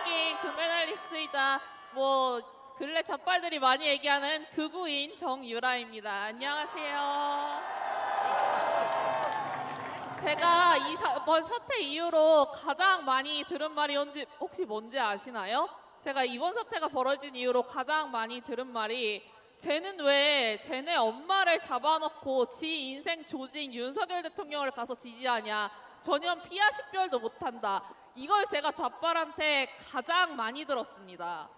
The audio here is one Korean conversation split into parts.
랭킹 금메달리스트이자 뭐 근래 젖발들이 많이 얘기하는 극우인 정유라입니다. 안녕하세요. 제가 이번 사태 이후로 가장 많이 들은 말이 혹시 뭔지 아시나요? 제가 이번 사태가 벌어진 이후로 가장 많이 들은 말이 쟤는 왜 쟤네 엄마를 잡아놓고 지 인생 조진 윤석열 대통령을 가서 지지하냐 전혀 피하 식별도 못한다 이걸 제가 좌빨한테 가장 많이 들었습니다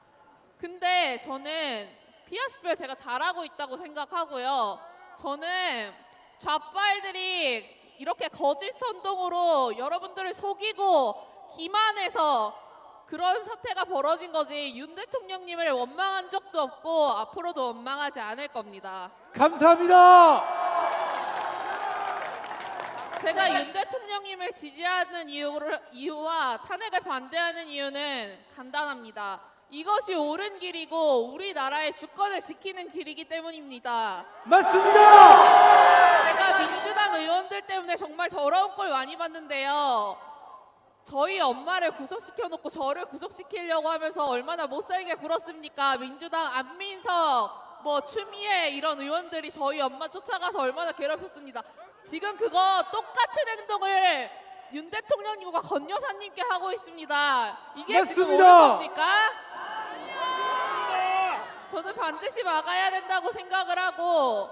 근데 저는 피하 식별 제가 잘하고 있다고 생각하고요 저는 좌빨들이 이렇게 거짓 선동으로 여러분들을 속이고 기만해서 그런 사태가 벌어진 거지 윤 대통령님을 원망한 적도 없고 앞으로도 원망하지 않을 겁니다. 감사합니다. 제가 윤 대통령님을 지지하는 이유를, 이유와 탄핵을 반대하는 이유는 간단합니다. 이것이 옳은 길이고 우리나라의 주권을 지키는 길이기 때문입니다. 맞습니다. 제가 민주당 의원들 때문에 정말 더러운 꼴 많이 봤는데요. 저희 엄마를 구속시켜 놓고 저를 구속시키려고 하면서 얼마나 못 살게 굴었습니까? 민주당 안민석, 뭐 추미애 이런 의원들이 저희 엄마 쫓아가서 얼마나 괴롭혔습니다. 지금 그거 똑같은 행동을 윤 대통령님과 권 여사님께 하고 있습니다. 이게 지금 옳은 맞습니다. 겁니까? 저는 반드시 막아야 된다고 생각을 하고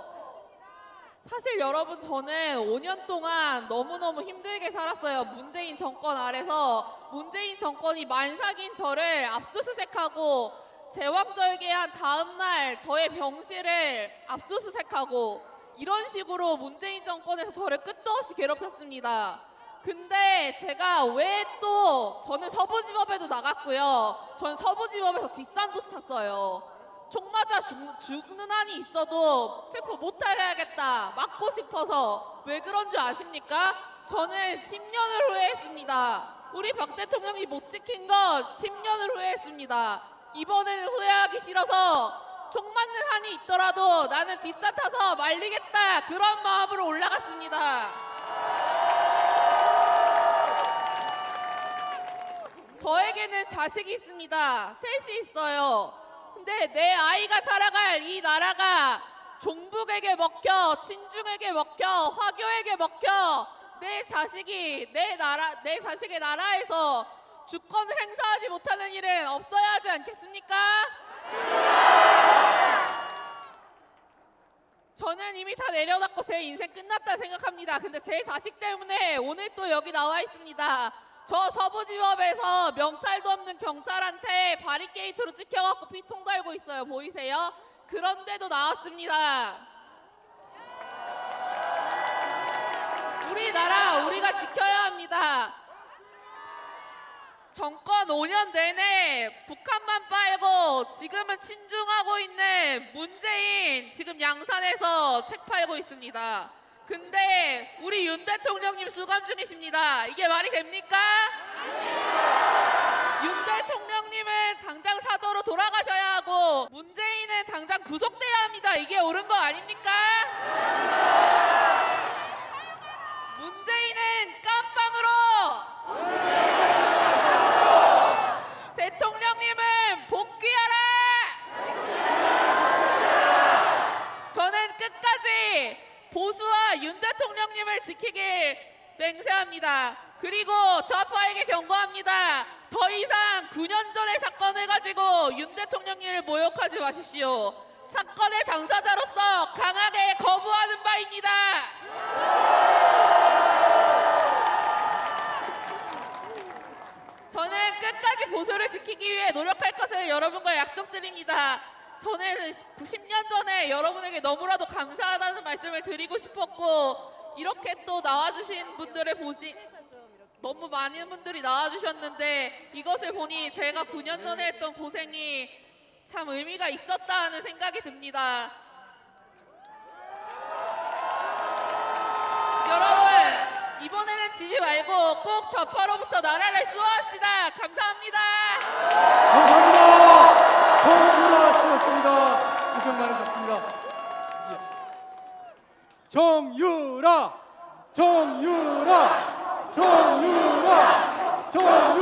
사실 여러분 저는 5년 동안 너무너무 힘들게 살았어요. 문재인 정권 아래서 문재인 정권이 만삭인 저를 압수수색하고 제왕절개한 다음 날 저의 병실을 압수수색하고 이런 식으로 문재인 정권에서 저를 끝도 없이 괴롭혔습니다. 근데 제가 왜 또 저는 서부지법에도 나갔고요. 전 서부지법에서 뒷산도 탔어요. 총 맞아 죽, 죽는 한이 있어도 체포 못하게 하겠다 막고 싶어서 왜 그런 줄 아십니까? 저는 10년을 후회했습니다. 우리 박 대통령이 못 지킨 것 10년을 후회했습니다. 이번에는 후회하기 싫어서 총 맞는 한이 있더라도 나는 뒷산 타서 말리겠다 그런 마음으로 올라갔습니다. 저에게는 자식이 있습니다. 셋이 있어요. 근데 내 아이가 살아갈 이 나라가 종북에게 먹혀, 친중에게 먹혀, 화교에게 먹혀 내 자식이 내 나라 내 자식의 나라에서 주권을 행사하지 못하는 일은 없어야 하지 않겠습니까? 저는 이미 다 내려놨고 제 인생 끝났다 생각합니다. 근데 제 자식 때문에 오늘 또 여기 나와 있습니다. 저 서부지법에서 명찰도 없는 경찰한테 바리케이트로 찍혀갖고 피통 달고 있어요. 보이세요? 그런데도 나왔습니다. 우리나라 우리가 지켜야 합니다. 정권 5년 내내 북한만 빨고 지금은 친중하고 있는 문재인 지금 양산에서 책 팔고 있습니다. 근데 우리 윤 대통령님 수감 중이십니다. 이게 말이 됩니까? 윤 대통령님은 당장 사저로 돌아가셔야 하고 문재인은 당장 구속돼야 합니다. 이게 옳은 거 아닙니까? 문재인은 깜빵으로 대통령님은 복귀하라! 저는 끝까지 보수와 윤 대통령님을 지키길 맹세합니다. 그리고 좌파에게 경고합니다. 더 이상 9년 전의 사건을 가지고 윤 대통령님을 모욕하지 마십시오. 사건의 당사자로서 강하게 거부하는 바입니다. 저는 끝까지 보수를 지키기 위해 노력할 것을 여러분과 약속드립니다. 저는 90년 전에 여러분에게 너무나도 감사하다는 말씀을 드리고 싶었고 이렇게 또 나와주신 분들을 보니 너무 많은 분들이 나와주셨는데 이것을 보니 제가 9년 전에 했던 고생이 참 의미가 있었다 하는 생각이 듭니다. 여러분 이번에는 지지 말고 꼭 좌파로부터 나라를 수호합시다. 감사합니다. 감사합니다. 좋아.